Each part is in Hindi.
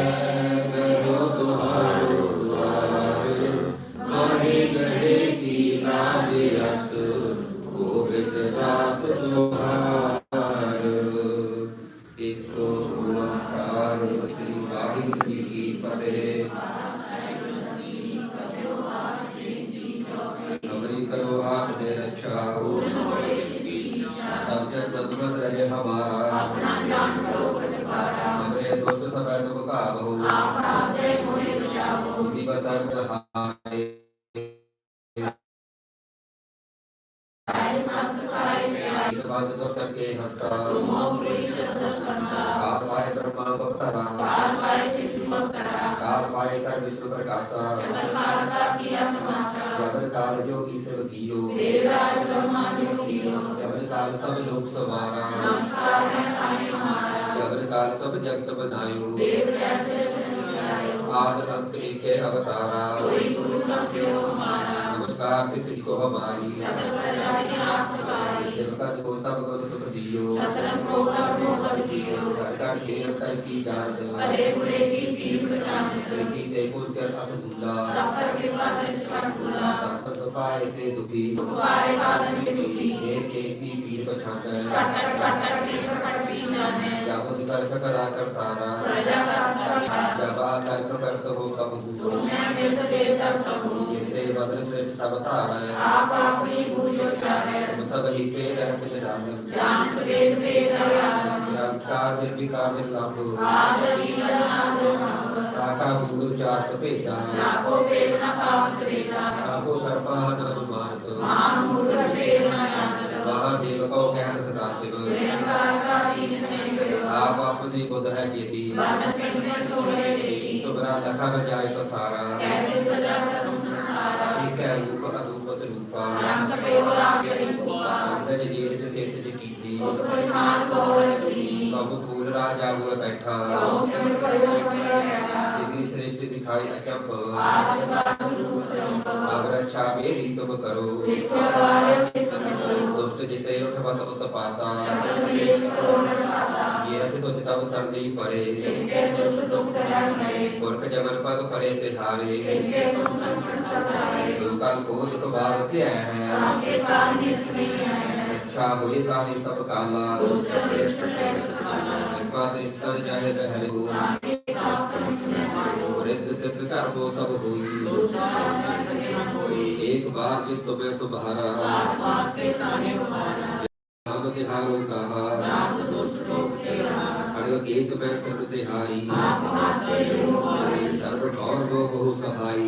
Amen. सर्वे हस्ता कार्पाय ब्रह्मोत्तरा कार्पाय सिद्धिमोत्तरा। कार्पाय कर विश्व प्रकाशा सकलमाता किया नमस्कार जब काल जो की सब कियो वेदार ब्रह्मा जो कियो जब काल सब लोक समारा नमस्कार है ताहे हमारा जब काल सब जगत बनायो देव जगत संचायो आद अंत एक है अवतारा सोई गुरु सब जो हमारा नमस्कार किसी को हमारी सकल प्रजा की आस्था दियो हरका के कर की दाद भले बुरे की पीर पहचान तो की देखो कर अस भूला सब पर कृपा कर इसका भूला सब तो पाए से दुखी सुख पाए साधन के सुखी एक एक की पीर पहचान कर कट कट कट के प्रकट भी जाने जाबो तर्क करा कर तारा प्रजा का जब आ तर्क कर तो हो कब हूँ तुमने मिल देवता सब हूँ जिते बद्र श्रेष्ठ सबता है आप अपनी भूजो चाहे। सब हिते रहते जाने जान वेद वेद और ਕਾਜ ਵੀ ਕਾਜ ਲਾਭੋ ਕਾਜ ਵੀ ਲਾਭ ਸੰਭ ਕਾਕਾ ਗੁਰੂ ਚਾਰਤ ਭੇਦਾ ਨਾਕੋ ਪੇਵ ਨਾ ਪਾਵਤ ਭੇਦਾ ਨਾਕੋ ਤਰਪਾ ਨਰਮ ਮਾਰਤ ਮਾਨ ਮੂਰਤ ਸੇਰ ਨਾ ਜਾਣਤ ਬਾਬਾ ਦੇਵ ਕੋ ਕਹਿਣ ਸਦਾ ਸਿਵ। ਨਿਰੰਕਾਰ ਕਾ ਜੀਨ ਨਹੀਂ ਪਿਓ ਆਪ ਆਪ ਦੀ ਗੁਦ ਹੈ ਜੀਤੀ। ਬਾਦਨ ਪਿੰਡ ਮੈਂ ਤੋੜੇ ਦੇਤੀ ਤੁਬਰਾ ਲਖਾ ਬਜਾਏ ਪਸਾਰਾ। ਕਹਿ ਸਜਾ ਤਮ ਸੰਸਾਰਾ। ਠੀਕ ਹੈ ਰੂਪ ਅਦੂਪ ਸਰੂਪਾ। ਰੰਗ ਪਿਓ ਰਾਮ ਕਰੀ ਕੂਪਾ ਰਜ ਜੀਰ ਦੇ ਸੇਤ ਜੀ ਕੀਤੀ। ਉਤ ਕੋਈ ਮਾਨ ਕੋ ਰਜੀ प्रभु फूल राजा हुआ बैठा। श्री श्रेष्ठ दिखाई अचप अग्रक्षा बेरी तुम करो। दुष्ट जिते उठ बत उत पाता। ये रस तुझ तब सर्दी परे पुरख जबर पग परे तिहारे दुका कोज तो बार हैं। इच्छा हुई कानी सब कामा। कृपा से कर जाए हरि बोल रिद्ध सिद्ध कर वो सब होई एक बार जिस तुम्हें सुभारा नाम तिहारो कहा अड़ग गीत में सत तिहारी सर्व ठौर वो बहु सहाई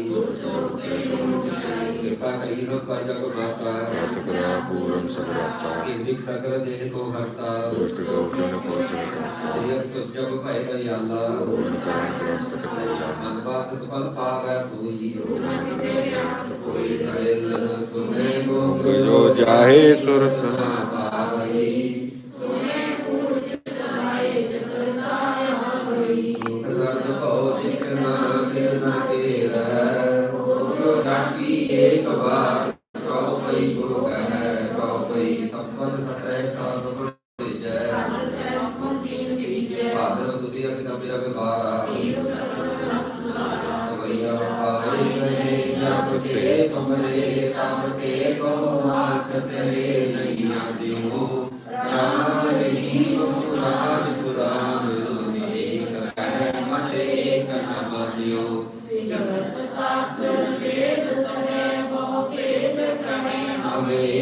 कृपा करी लोग पर जग भाता रात करा पूरन सगराता। इन्द्रिक सगर देह को हरता। दुष्ट को जन को सहता यस तो जब भय करी अल्लाह पूर्ण करा प्रेम तत तो कैला अल्बा सतफल तो पावै सोई। तो कोई। करे न सुने को जो जाहे सुर सुना। पावई Amém.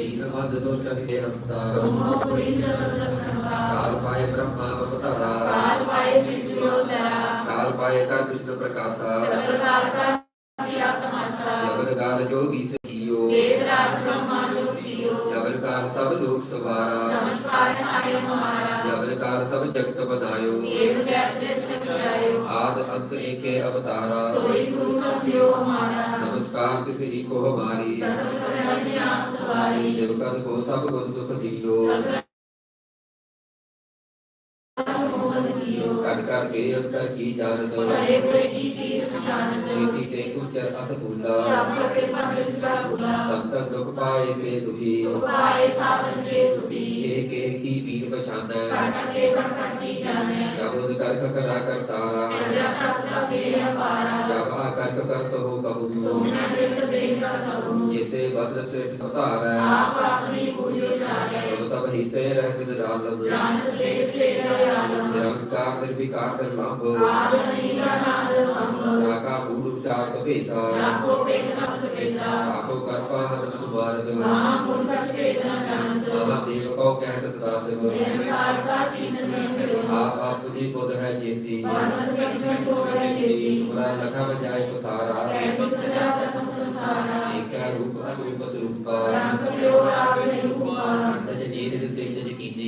मध्य ಭವದ್ದುಷ್ಟವಿದೇಹಂತ ಕಾಲ್ಪಾಯ ಬ್ರಹ್ಮ ಅವತಾರ कालपाय सिद्धियोधरा कालपाय का कृष्ण प्रकाशा सर्वकार का दिया तमाशा आत्मासा जबलकार जोगी सखियो वेदराज ब्रह्मा जो कियो ज्योतियो जबलकार सब लोक सवारा नमस्कार आय हमारा जबलकार सब जगत बनायो एव जय छटायो आद अंत एके अवतारा। सोई गुरु समझियो हमारा नमस्कार तिसरी को हमारी सर्व कल्याण ਕਦ ਕੋ ਸਭ ਕੋ ਸੁਖ ਦੀਓ ਸਭ ਭਏ ਅੰਤਰ ਕੀ ਜਾਣਤ? ਭਲੇ ਹੋਏ ਕੀ ਪੀਰ ਪਛਾਨਤ ਕੀਤੀ ਤੇ ਕੁਝ ਅਸ ਭੁਲਾ। ਸਭ ਕਿਰਪਾ ਤਿਸ ਕਾ ਭੁਲਾ। ਸਭ ਤਕ ਦੁਖ ਪਾਏ ਤੇ ਦੁਖੀ। ਸੁਖ ਪਾਏ ਸਾਧਨ ਕੇ ਸੁਖੀ। ਏਕ ਏਕ ਕੀ ਪੀਰ ਪਛਾਨੈ? ਪਟ ਕੇ ਪਟ ਪਟ ਕੀ ਜਾਣੈ? ਕਬੂਦ ਕਰਖ ਕਰਾ ਕਰਤਾਰਾ। ਅਜਾ ਕਰਤਾ ਕੇ ਅਪਾਰਾ। ਜਬਾ ਕਰਖ ਕਰਤ ਹੋ ਕਬੂਦ ਤੋ ਨਾ ਵਿਤ ਦੇਗਾ ਸਭੂ ਜਿਤੇ ਬਦਰ ਸੇਠ ਸਤਾਰੈ। ਆਪ ਆਪਣੀ ਪੂਜੋ ਚਾਲੈ सब सब हिते रहत डालम जानत ले ले दयालम निरंकार निर्विकार कर लाभ आद नीला नाद संभव राका पूर्ण उचार कपेता जाको पेट नवत पेता आको करपा हत भारत वहाँ मुनकस पेट न जानत महा देव को कहत सदा शिव निरंकार का चिन्ह नहीं मिलो आप आप जी बुध है जेती भारत में टोड़े देती पुरा लखा बजाय पसारा कैटिक सजा प्रथम संसारा एक रूप अरूप स्वरूपा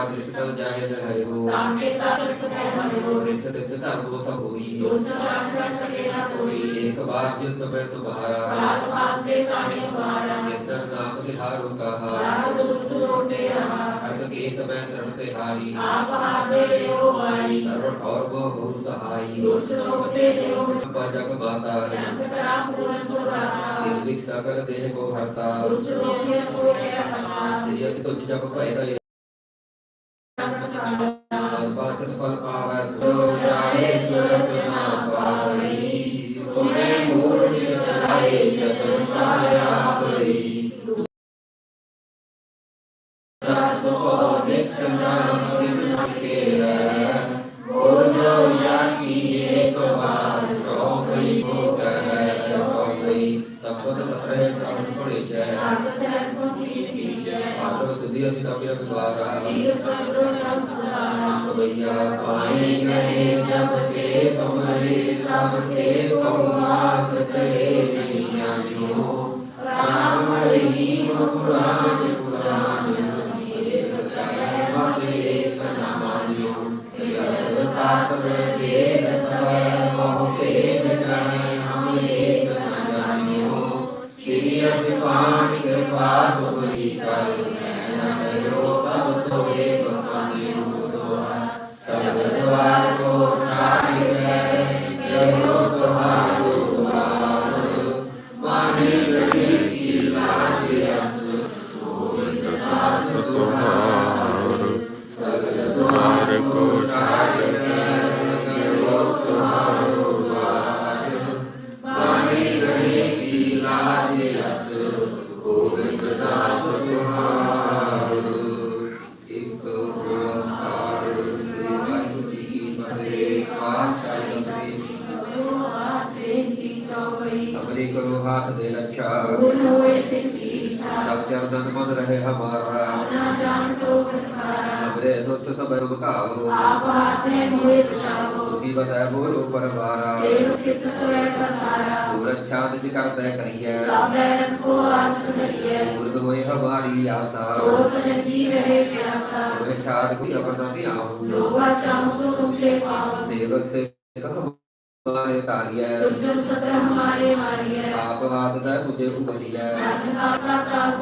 तत्काला कृपा दृष्टि हो ताके ताकत में हरियो वृक्ष सिद्ध धर्म को सब होई दूसरा शास्त्र सके न कोई एक बार युद्ध में सुभारा काहे नितर नाम तिहारो अर्थ केत में शरण तिहारी सर्व सहाई जग माता निर्भिक सकल देह को हरता तुझ पैदल The fun part. ईश स्वर्ग नरक सदारा भैया पाए गए जब के तुमरे तब के कौमात करे नहीं आयो राम रहीम पुराण पुराण एक कहे मत एक न मानियो सिरत शास्त्र हमरी करो हाथ दे रक्षा तब चरणन मन रहे हमारा। अपना जान तो हमरे दुष्ट सब रुकाओ आप हाथ में मोहे बचाओ सुखी बसै बोलो परवारा। करते कहिए सब बैरन को आस करिए पूर्ण होए हमारी आशा। और भजन रहे प्यासा। तुम्हें छाड़ कोई अवर न आऊँ। सेवक से कह हमारे तारिय जो सत्र हमारे मारिए आप हाथ दे मुझे उबरिय धन दाता त्रास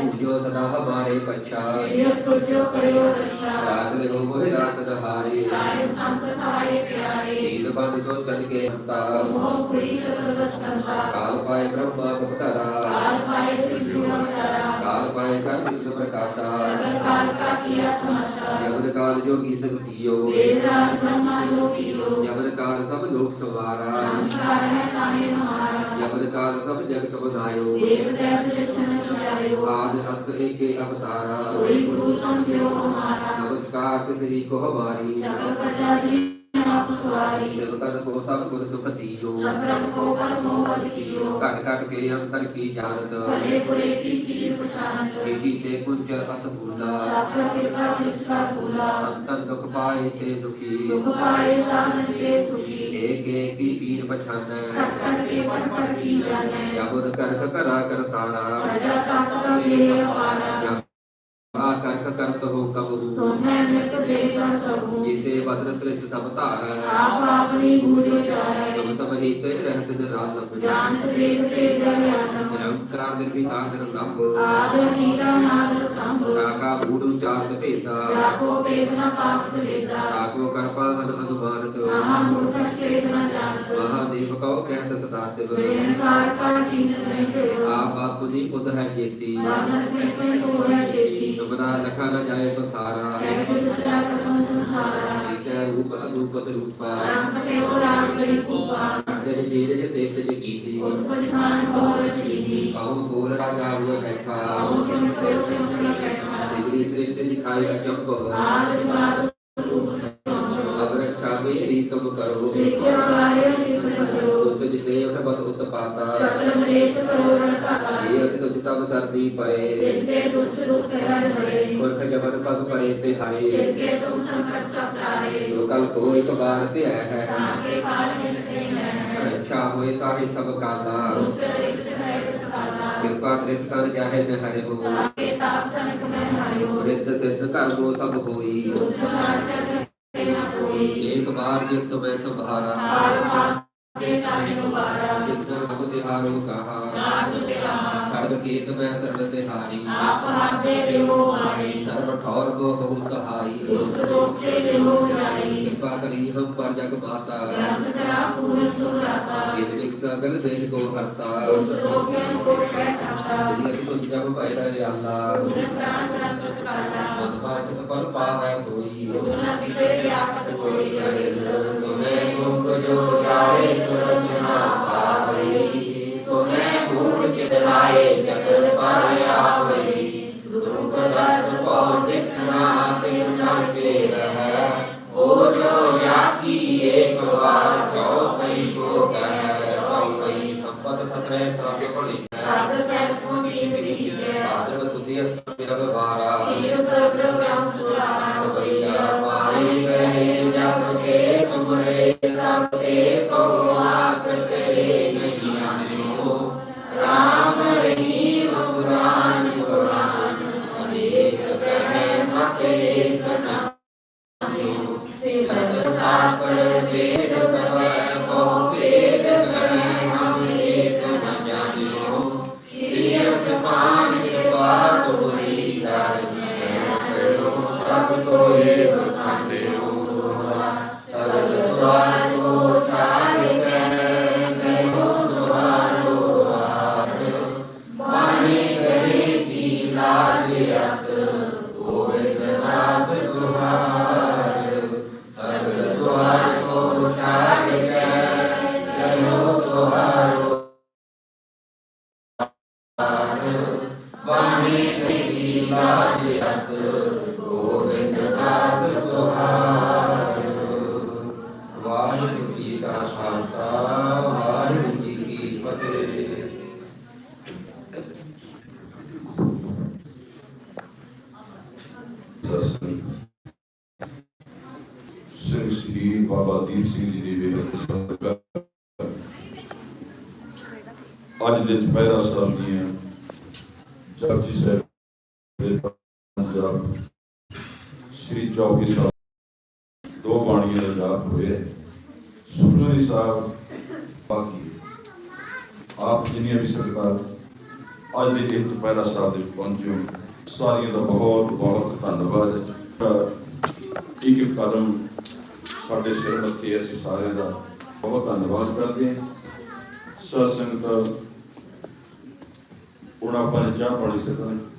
पूजो सदा हमारे पच्छा सीरियस तुझो करियो रक्षा। राग ले हो रात नहारी साय संत सहाय प्यारे। नील बंद जो चल के हंता मोह पुरी चतुर्दश कंता। काल पाए ब्रह्मा मुक्तरा काल पाए अवतारा काल पाए कर विष्णु प्रकाशा सकल काल का किया तमसा यमन काल जोगी सब दियो वेद राज ब्रह्मा जो कियो यमन काल सब लोक सवारा नमस्कार है ताहे हमारा यमन काल सब जगत बनायो देव दैव जसन बुझायो आद अंत एक अवतारा सोई गुरु समझो हमारा नमस्कार तिसरी को हमारी सकल प्रजा की देवतन को सब गुण सुख दियो सत्रम को पर मोहद कियो घट घट के अंतर की जानत। भले बुरे की पीर पछानत बेटी ते कुंचल असपूर्णा सब कृपा तिसका फूला। अंतन दुख पाए ते दुखी सुख पाए साधन के सुखी। एक एक की पीर पछान। कट कट के पट पट की जाने। यमुन करक करा कर तारा। प्रजा ताप का ये अपारा आ करक करत हो कबू तुम्हें मृत देता सबू जीते भद्र श्रेष्ठ सब तार आप अपनी बूझो चाहे तुम सब हित रहत निरालम जानत वेद के दयानम निरंकार निर्विकार निरलंब आद नीला नाद संभ काका बूढ़ चार भेदा जाको वेदना पावत वेदा काको करपा हन अनुमानत महामूर्ख वेदना जानत महादेव कौ कहत सदा शिव निरंकार का चिन्ह नहीं करो आप पुनि बुध है जेती वानर पेट में तो है देती तुमरा लखा न जाए तो सारा कहते सदा प्रथम संसारा। एक रूप अरूप स्वरूपा। राम कटे और राम करी कुपा जय जीर शेष जी कीती कहूँ बोल राजा हुआ बैठा। आओ सिम को सिम कर बैठा। सिगरी श्रेष्ठ दिखाई अचंब आज जुगाद रूप संभव अब रक्षा मेरी तुम करो सिक्यो कार्य सिद्ध करो तुझ देव बत उत्पाता सकल मलेश करो रणकाता ये अस तुझ तब सर्दी परे तिनके दुष्ट दुख हर भरे पुरख जबन पद परे ते हारे तिनके तुम संकट सब तारे जो कल को एक बार ते है ताके काल निकटे हैं रक्षा होए ताहि सब काला दुष्ट रिष्ट है तत्काला कृपा कृष्ण जाहे न हरे हो ताके ताप तनक में हरियो वृद्ध सिद्ध कर्मो सब होई दुष्ट साक्षर सके न कोई एक बार जित मैं संभारा काल पास से ताहे उबारा जितना सब तिहारो कहा नाग तेरा खड़ग केत मैं शरण तिहारी आप हाथ दे देहो मारे सर्व ठौर गो बहु सहाई दुष्ट लोक के देहो जाई कृपा करी हम पर जग माता ग्रंथ करा पूर्ण सुराता जिन सगल देह को हरता दुष्ट लोक के को क्षय करता यदि असि तुझ जग पैर अल्ला पूर्ण प्राण ग्रंथ काला मन पाचित फल पावै सोई पूर्ण विषय व्यापक कोई सुने मुख जो जाए सुर पावई सोने पूर्ण चितलाए चक्र पाए आवई दुख दर्द पौंडित नाते नर के ਬਾਬਾ ਦੀਪ ਸਿੰਘ ਜੀ ਦੀ ਬੇਹਦ ਸਦਕਾ ਅੱਜ ਦੇ ਚੁਪਹਿਰਾ ਸਾਹਿਬ ਦੀਆਂ ਜਪਜੀ ਸਾਹਿਬ ਦੇ ਪੰਜਾਬ ਸ੍ਰੀ ਚੌਕੀ ਸਾਹਿਬ ਦੋ ਬਾਣੀਆਂ ਦਾ ਜਾਪ ਹੋਏ ਸੁਖਮਨੀ ਸਾਹਿਬ ਬਾਕੀ ਆਪ ਜਿੰਨੀਆਂ ਵੀ ਸਰਕਾਰ ਅੱਜ ਦੇ ਇਸ ਚੁਪਹਿਰਾ ਸਾਹਿਬ ਦੇ ਪਹੁੰਚੇ ਸਾਰੀਆਂ ਦਾ ਬਹੁਤ ਬਹੁਤ ਧੰਨਵਾਦ। ਇੱਕ ਇੱਕ ਕਦਮ ਸਾਡੇ ਸਿਰ ਮੱਥੇ ਅਸੀਂ ਸਾਰਿਆਂ ਦਾ। ਬਹੁਤ ਧੰਨਵਾਦ ਕਰਦੇ ਹਾਂ। ਸਤ ਸੰਗਤ ਹੁਣ ਆਪਾਂ ਚਾਹ ਪਾਣੀ ਸਕਣਾ